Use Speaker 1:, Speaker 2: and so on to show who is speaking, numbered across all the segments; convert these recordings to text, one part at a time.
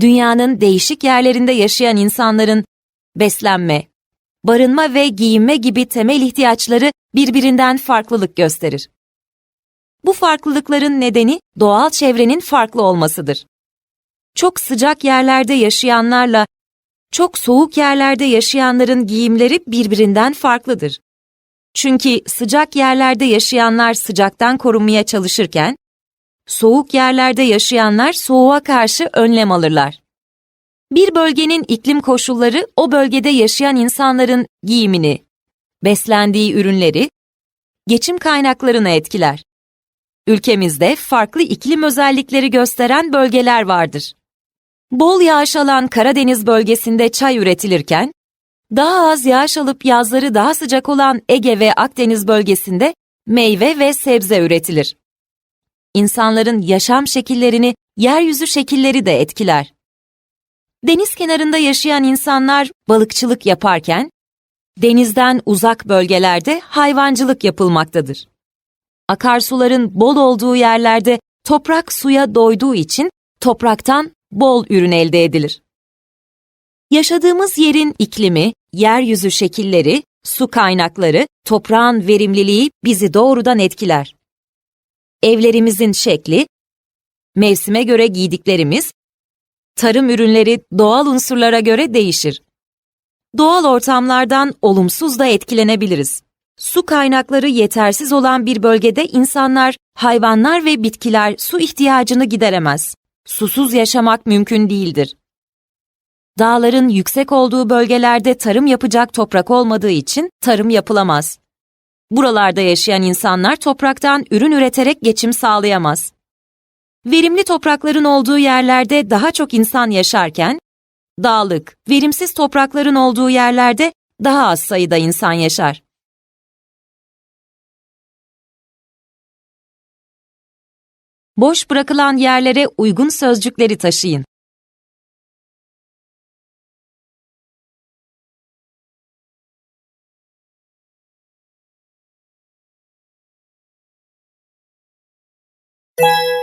Speaker 1: dünyanın değişik yerlerinde yaşayan insanların beslenme, barınma ve giyinme gibi temel ihtiyaçları birbirinden farklılık gösterir. Bu farklılıkların nedeni doğal çevrenin farklı olmasıdır. Çok sıcak yerlerde yaşayanlarla çok soğuk yerlerde yaşayanların giyimleri birbirinden farklıdır. Çünkü sıcak yerlerde yaşayanlar sıcaktan korunmaya çalışırken, soğuk yerlerde yaşayanlar soğuğa karşı önlem alırlar. Bir bölgenin iklim koşulları o bölgede yaşayan insanların giyimini, beslendiği ürünleri, geçim kaynaklarını etkiler. Ülkemizde farklı iklim özellikleri gösteren bölgeler vardır. Bol yağış alan Karadeniz bölgesinde çay üretilirken, daha az yağış alıp yazları daha sıcak olan Ege ve Akdeniz bölgesinde meyve ve sebze üretilir. İnsanların yaşam şekillerini yeryüzü şekilleri de etkiler. Deniz kenarında yaşayan insanlar balıkçılık yaparken, denizden uzak bölgelerde hayvancılık yapılmaktadır. Akarsuların bol olduğu yerlerde toprak suya doyduğu için topraktan bol ürün elde edilir. Yaşadığımız yerin iklimi, yeryüzü şekilleri, su kaynakları, toprağın verimliliği bizi doğrudan etkiler. Evlerimizin şekli, mevsime göre giydiklerimiz, tarım ürünleri doğal unsurlara göre değişir. Doğal ortamlardan olumsuz da etkilenebiliriz. Su kaynakları yetersiz olan bir bölgede insanlar, hayvanlar ve bitkiler su ihtiyacını gideremez. Susuz yaşamak mümkün değildir. Dağların yüksek olduğu bölgelerde tarım yapacak toprak olmadığı için tarım yapılamaz. Buralarda yaşayan insanlar topraktan ürün üreterek geçim sağlayamaz. Verimli toprakların olduğu yerlerde daha çok insan yaşarken, dağlık, verimsiz toprakların olduğu yerlerde daha az sayıda insan yaşar. Boş bırakılan yerlere uygun sözcükleri taşıyın. you.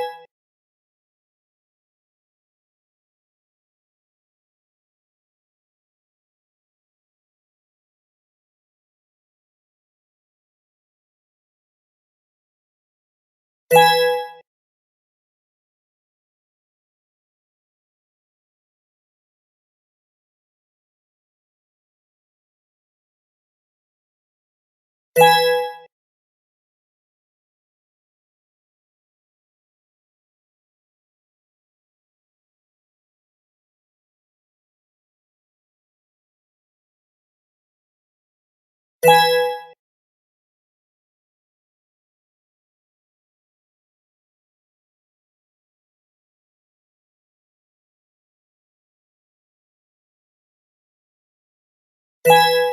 Speaker 1: you